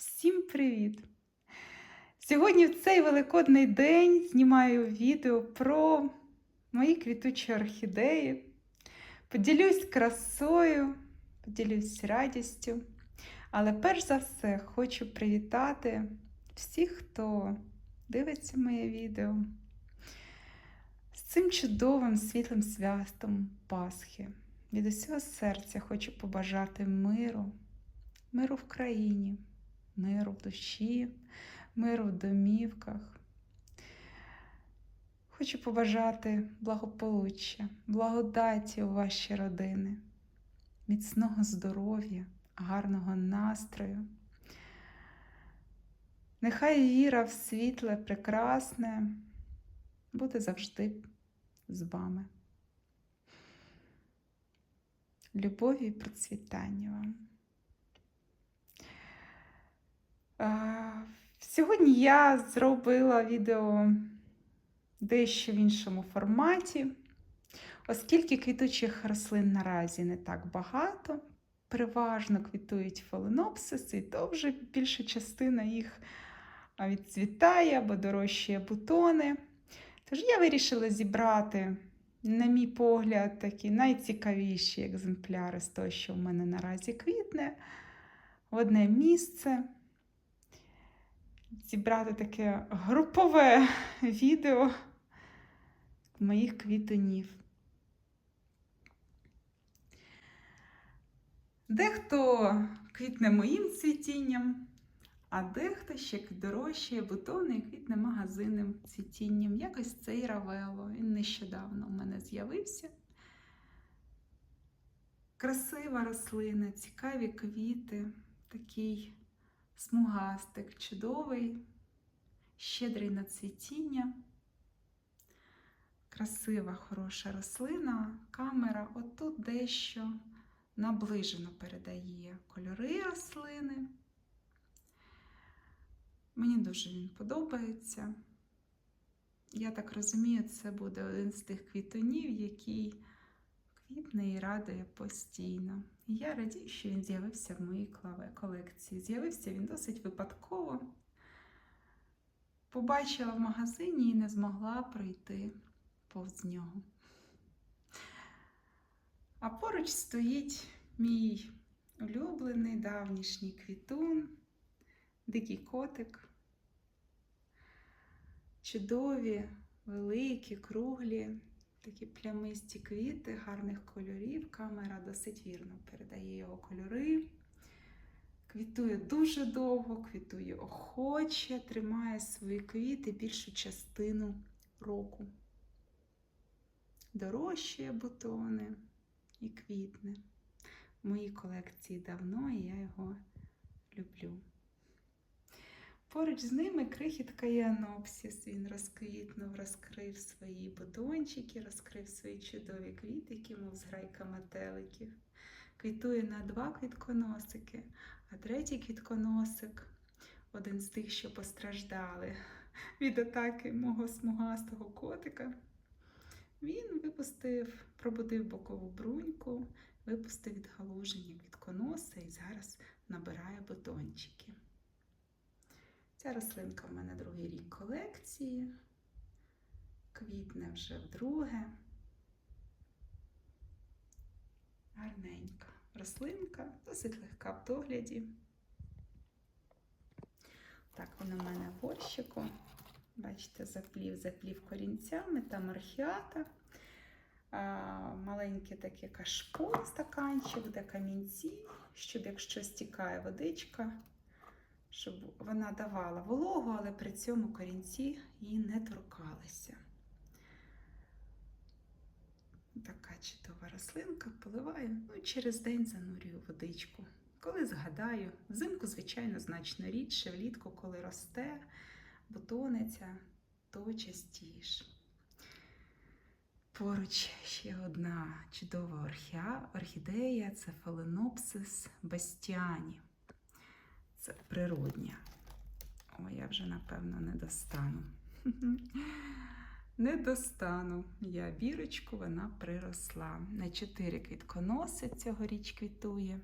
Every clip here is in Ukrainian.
Всім привіт! Сьогодні в цей великодний день знімаю відео про мої квітучі орхідеї. Поділюсь красою, поділюсь радістю. Але перш за все хочу привітати всіх, хто дивиться моє відео з цим чудовим світлим святом Пасхи. Від усього серця хочу побажати миру, миру в країні, миру в душі, миру в домівках. Хочу побажати благополуччя, благодаті у ваші родини, міцного здоров'я, гарного настрою. Нехай віра в світле, прекрасне буде завжди з вами. Любові і процвітання вам. А, Сьогодні я зробила відео дещо в іншому форматі, оскільки квітучих рослин наразі не так багато, переважно квітують фаленопсиси, то вже більша частина їх відцвітає або дорожчає бутони. Тож я вирішила зібрати, на мій погляд, такі найцікавіші екземпляри з того, що в мене наразі квітне, в одне місце зібрати таке групове відео моїх квітонів. Дехто квітне моїм цвітінням, а дехто ще дорожчає бутони і квітне магазинним цвітінням. Якось цей равело. Він нещодавно у мене з'явився. Красива рослина, цікаві квіти, такий смугастик, чудовий, щедрий на цвітіння. Красива, хороша рослина, камера отут дещо наближено передає кольори рослини. Мені дуже він подобається. Я так розумію, це буде один з тих квітонів, який квітне і радує постійно. І я радію, що він з'явився в моїй колекції. З'явився він досить випадково. Побачила в магазині і не змогла пройти повз нього. А поруч стоїть мій улюблений давнішній квітун, дикий котик. Чудові, великі, круглі, такі плямисті квіти гарних кольорів. Камера досить вірно передає його кольори. Квітує дуже довго, квітує охоче, тримає свої квіти більшу частину року. Дорожчає бутони і квітне. В моїй колекції давно і я його. Поруч з ними крихітка Янопсіс. Він розквітнув, розкрив свої бутончики, розкрив свої чудові квітики, мов зграйка метеликів. Квітує на два квітконосики, а третій квітконосик один з тих, що постраждали від атаки мого смугастого котика. Він випустив, пробудив бокову бруньку, випустив відгалуження квітконоса і зараз набирає бутончики. Ця рослинка в мене другий рік колекції. Квітне вже вдруге. Гарненька рослинка, досить легка в догляді. Так, вона в мене в горщику. Бачите, заплів, заплів корінцями, там архіата. А, маленьке таке кашпо, стаканчик, де камінці, щоб якщо стікає водичка, щоб вона давала вологу, але при цьому корінці її не торкалися. Така чудова рослинка, поливаю, ну і через день занурюю водичку. Коли згадаю, взимку, звичайно, значно рідше, влітку, коли росте, бутониться, то частіше. Поруч ще одна чудова орхіа, орхідея це фаленопсис бастіані. Це природня. О, я вже, напевно, не достану. Не достану я бірочку, вона приросла. На чотири квітконоси цьогоріч квітує.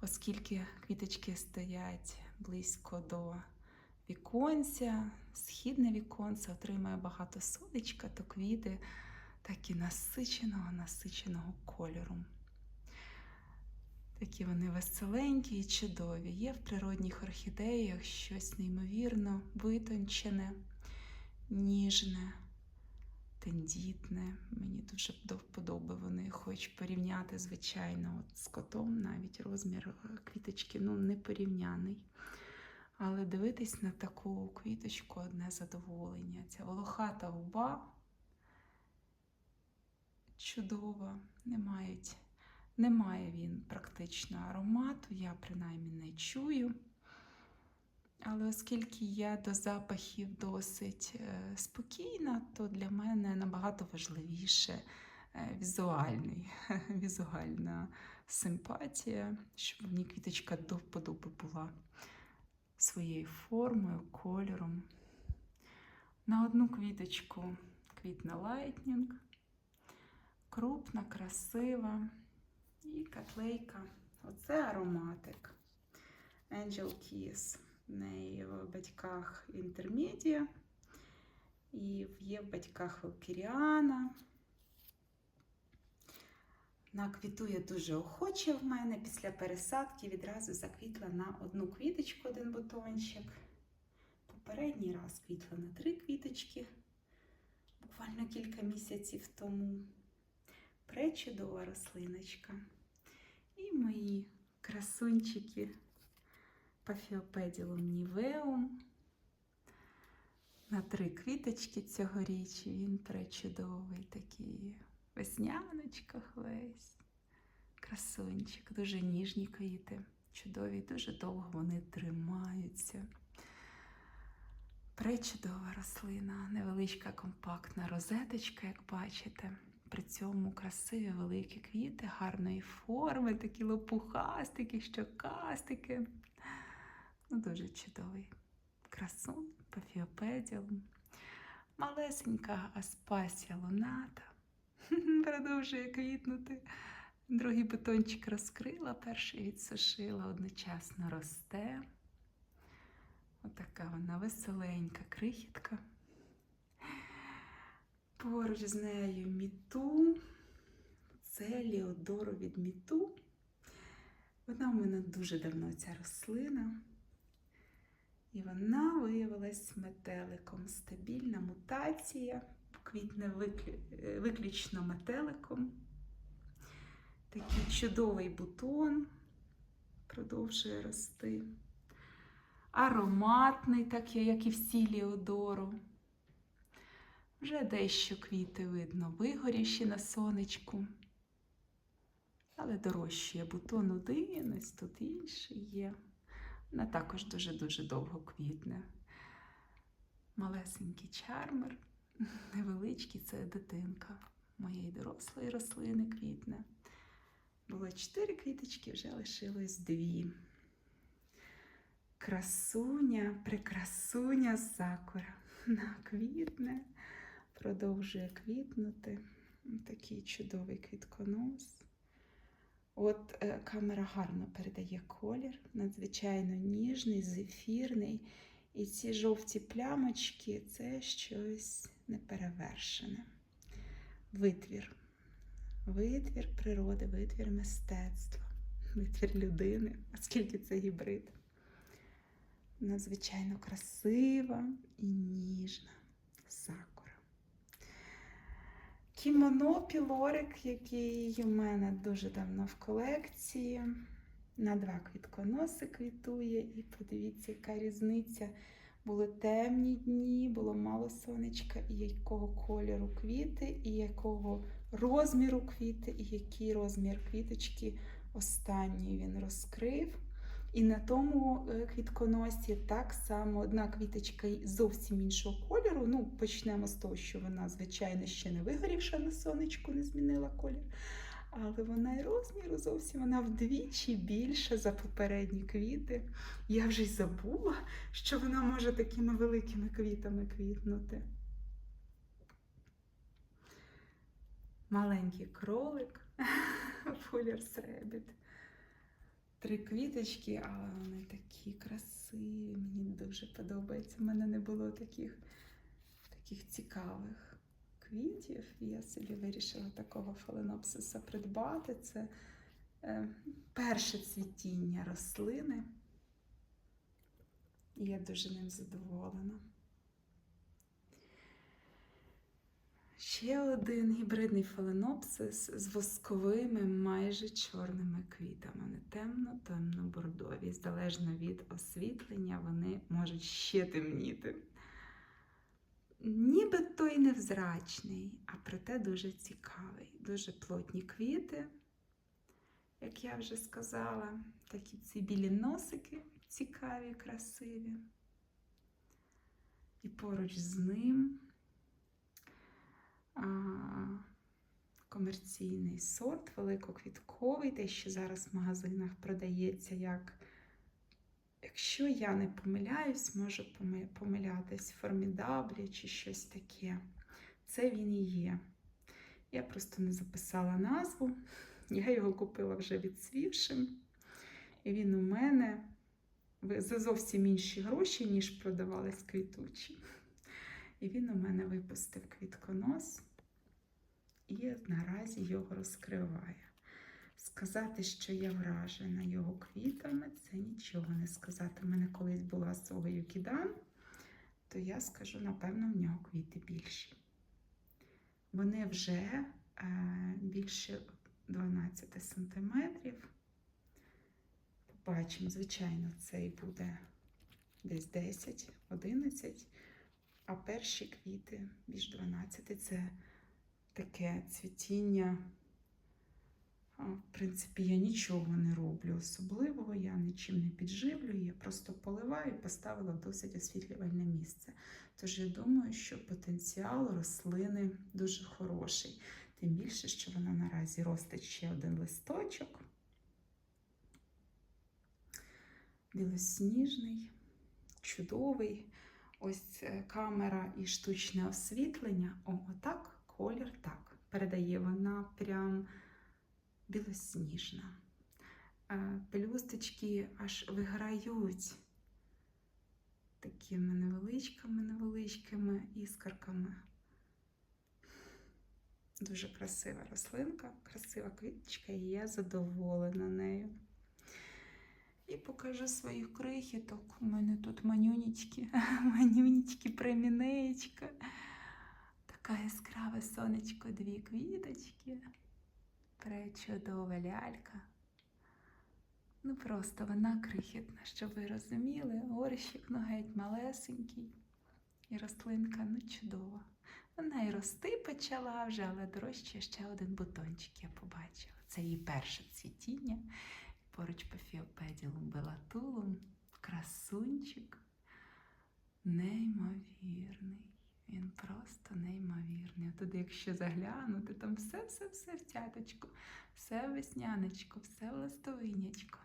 оскільки квіточки стоять близько до віконця, східне віконце отримує багато сонечка, то квіти такі насиченого, насиченого кольору. Такі вони веселенькі і чудові. Є в природних орхідеях щось неймовірно витончене, ніжне, тендітне. Мені дуже до вподоби вони, хоч порівняти, звичайно, от з котом, навіть розмір е, квіточки ну, не порівняний. Але дивитись на таку квіточку одне задоволення. Ця волохата губа чудова, не мають. Немає він практично аромату, я принаймні не чую. Але оскільки я до запахів досить е, спокійна, то для мене набагато важливіше е, візуальний, візуальна симпатія, щоб мені квіточка до вподоби була своєю формою, кольором. На одну квіточку квітна лайтнінг, крупна, красива. І котлейка. Оце ароматик. Angel Kiss. В неї в батьках інтермедія. І є в батьках Валкіріана. Вона квітує дуже охоче в мене. Після пересадки відразу заквітла на одну квіточку, один бутончик. Попередній раз квітла на три квіточки, буквально кілька місяців тому. Пречудова рослиночка. І мої красунчики Пафіопеділум нівеум. На три квіточки цьогоріч він пречудовий такий в весняночках весь. Красунчик, дуже ніжні квіти, чудові, дуже довго вони тримаються. Пречудова рослина, невеличка компактна розеточка, як бачите. При цьому красиві великі квіти, гарної форми, такі лопухастики, щокастики. Ну, дуже чудовий красун, пафіопедіум. Малесенька аспасія луната. Продовжує квітнути. Другий бутончик розкрила, перший відсушила, одночасно росте. Отака вона веселенька крихітка. Поруч з нею міту. Це Ліодоро від міту. Вона у мене дуже давно ця рослина. І вона виявилась метеликом. Стабільна мутація, квітне виклю... виключно метеликом. Такий чудовий бутон продовжує рости. Ароматний, так як і всі Ліодору. Вже дещо квіти видно вигоріші на сонечку. Але дорожчає бутон один, ось тут інший є. Вона також дуже-дуже довго квітне. Малесенький чармер, невеличкий це дитинка моєї дорослої рослини квітне. Було чотири квіточки, вже лишилось дві. Красуня, прекрасуня сакура. На квітне продовжує квітнути. Такий чудовий квітконос. От е, камера гарно передає колір, надзвичайно ніжний, зефірний. І ці жовті плямочки це щось неперевершене. Витвір. Витвір природи, витвір мистецтва, витвір людини, оскільки це гібрид. Надзвичайно красива і ніжна сакура. Кімоно пілорик, який у мене дуже давно в колекції. На два квітконоси квітує. І подивіться, яка різниця. Були темні дні, було мало сонечка, і якого кольору квіти, і якого розміру квіти, і який розмір квіточки останній він розкрив. І на тому е, квітконосі так само одна квіточка зовсім іншого кольору. Ну, почнемо з того, що вона, звичайно, ще не вигорівша на сонечку, не змінила колір. Але вона і розміру зовсім вона вдвічі більша за попередні квіти. Я вже й забула, що вона може такими великими квітами квітнути. Маленький кролик, Фуллер Ребіт. Три квіточки, але вони такі красиві. Мені дуже подобається. У мене не було таких, таких цікавих квітів. І я собі вирішила такого фаленопсиса придбати. Це е, перше цвітіння рослини. І я дуже ним задоволена. Ще один гібридний фаленопсис з восковими майже чорними квітами. Вони темно-темно бордові. Залежно від освітлення, вони можуть ще темніти. Ніби той невзрачний, а проте дуже цікавий. Дуже плотні квіти, як я вже сказала, такі ці білі носики цікаві, красиві. І поруч з ним комерційний сорт, великоквітковий, те, що зараз в магазинах продається як, якщо я не помиляюсь, можу поми- помилятись, формідаблі чи щось таке. Це він і є. Я просто не записала назву. Я його купила вже відцвівшим. І він у мене за зовсім інші гроші, ніж продавались квітучі. І він у мене випустив квітконос і наразі його розкриває. Сказати, що я вражена його квітами, це нічого не сказати. У мене колись була свого юкідан, то я скажу, напевно, в нього квіти більші. Вони вже е, більше 12 сантиметрів. Побачимо, звичайно, цей буде десь 10, 11, а перші квіти більш 12 це таке цвітіння. В принципі, я нічого не роблю особливого, я нічим не підживлюю, я просто поливаю і поставила досить освітлювальне місце. Тож я думаю, що потенціал рослини дуже хороший. Тим більше, що вона наразі ростить ще один листочок. Білосніжний, чудовий. Ось е, камера і штучне освітлення. О, отак, колір так. Передає вона прям білосніжна. Е, Пелюсточки аж виграють такими невеличкими-невеличкими іскорками. Дуже красива рослинка, красива квіточка, і я задоволена нею. І покажу своїх крихіток. У мене тут манюнічки, манюнічки, премінеєчка. Така яскраве сонечко, дві квіточки. Пречудова лялька. Ну просто вона крихітна, щоб ви розуміли, горщик ну геть малесенький. І рослинка ну чудова. Вона і рости почала вже, але дорожче ще один бутончик я побачила. Це її перше цвітіння. Поруч по фіопеділум белатулум, красунчик. Неймовірний. Він просто неймовірний. Тут, якщо заглянути, там все-все-все в цяточку, все в весняночку, все в листовинячку.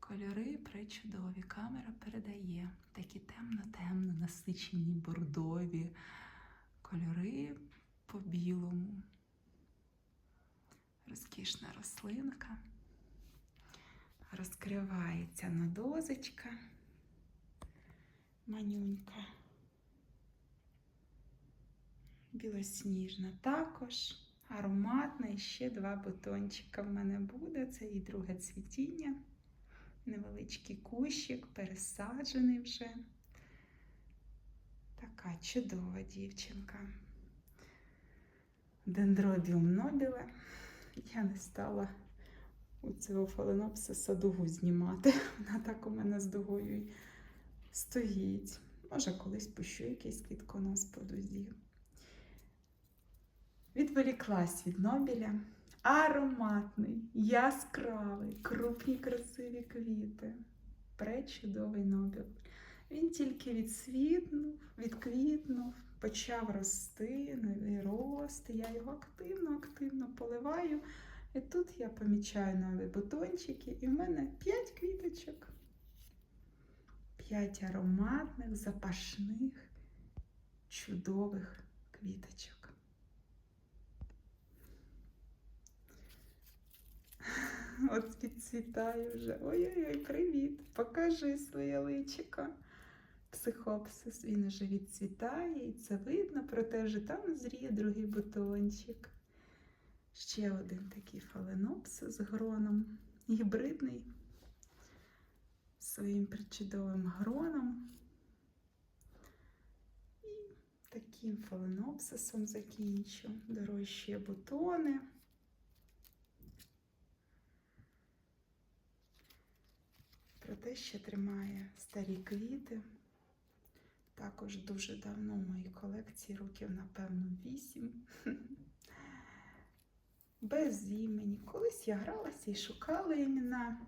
Кольори причудові. Камера передає такі темно-темно, насичені, бордові кольори по білому. Розкішна рослинка. Розкривається надозочка. Манюнька. Білосніжна також. Ароматна і ще два бутончика в мене буде. Це і друге цвітіння. Невеличкий кущик, пересаджений вже. Така чудова дівчинка. Дендробіум нобіле. Я не стала у цього фаленопсиса дугу знімати. Вона так у мене з дугою стоїть. Може, колись пущу якийсь квітконос по дузі. Відволіклась від Нобіля. Ароматний, яскравий, крупні красиві квіти. Пречудовий Нобіл. Він тільки відсвітнув, відквітнув, почав рости, новий рост. Я його активно-активно поливаю. І тут я помічаю нові бутончики, і в мене 5 квіточок. 5 ароматних, запашних, чудових квіточок. От відцвітає вже. Ой-ой-ой, привіт! Покажи своє личико. Психопсис, він вже відцвітає, і це видно, проте вже там зріє другий бутончик. Ще один такий фаленопсис з гроном. Гібридний. Своїм причудовим гроном. І таким фаленопсисом закінчу. Дорожчі бутони. Проте ще тримає старі квіти. Також дуже давно в моїй колекції, років, напевно, вісім. Без імені. Колись я гралася і шукала імена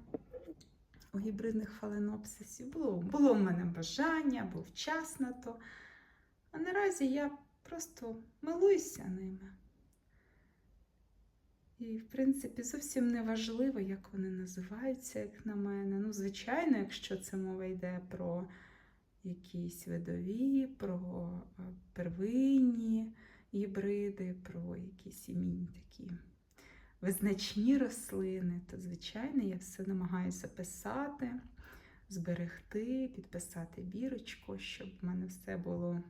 у гібридних фаленопсисів. Було, було в мене бажання, був час на то. А наразі я просто милуюся ними. І, в принципі, зовсім не важливо, як вони називаються, як на мене. Ну, звичайно, якщо це мова йде про якісь видові, про первинні гібриди, про якісь імінь такі визначні рослини, то, звичайно, я все намагаюся писати, зберегти, підписати бірочку, щоб в мене все було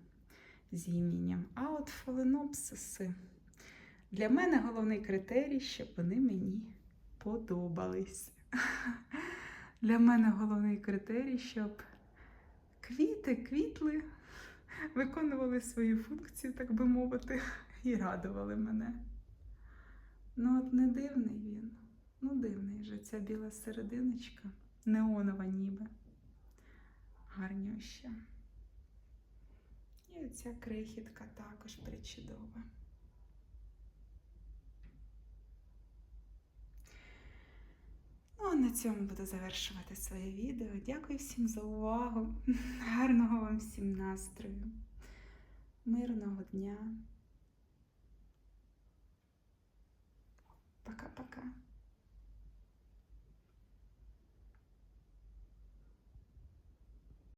з іменем. А от фаленопсиси. Для мене головний критерій, щоб вони мені подобались. Для мене головний критерій, щоб квіти, квітли виконували свою функцію, так би мовити, і радували мене. Ну, от не дивний він. Ну, дивний же ця біла серединочка, неонова ніби. Гарнюща. І оця крихітка також причудова. А на цьому буду завершувати своє відео. Дякую всім за увагу. Гарного вам всім настрою. Мирного дня. Пока-пока.